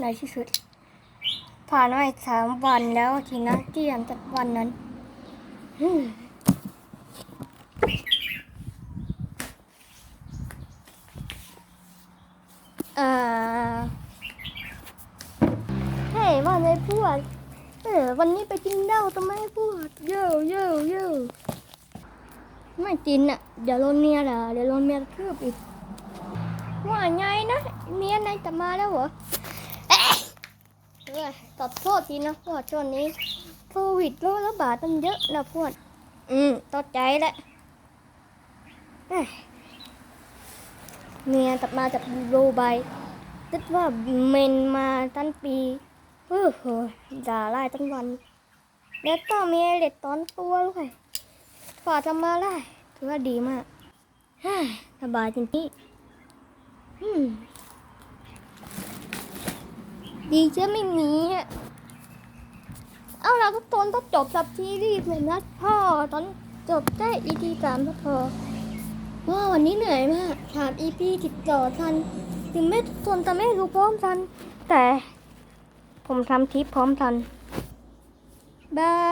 ในที่สุด ผ่านมาอีกสามวันแล้วทีนะที่หลังจากวันนั้นเออเฮ้ยว่าไงพวกเออวันนี้ไปกินเหล้าทำไมพวกโย่โย่โย่ไม่กินอะ เดี๋ยวโดนเมียด่าเดี๋ยวโดนเมียทืบอีกว่าไงนะเมียนายจะมาแล้วเหรอ เอ้ยขอโทษทีนะพวกช่วงนี้โควิดโรคระบาดมันเยอะนะพวกอืมตกใจแหละเอ้ยเมียกลับมาจากดูไบคิดว่าเมนมาตั้งปีโอ้โหด่าไล่ตั้งวันแล้วก็มีเล็ดตอนตัวด้วยกว่าจะมาได้ถือว่าดีมากเฮ้ยสบายจริงๆอืม ดีจะไม่มีเอาละทุกคนต้องจบสับซีรีส์เลยนะพ่อตอนจบได้ EP สามก็พอว่าวันนี้เหนื่อยมากถาม EP ติดต่อทัน ถึงแม้ทุกคนจะไม่รู้พร้อมทัน แต่ผมทำคลิปพร้อมทันบาย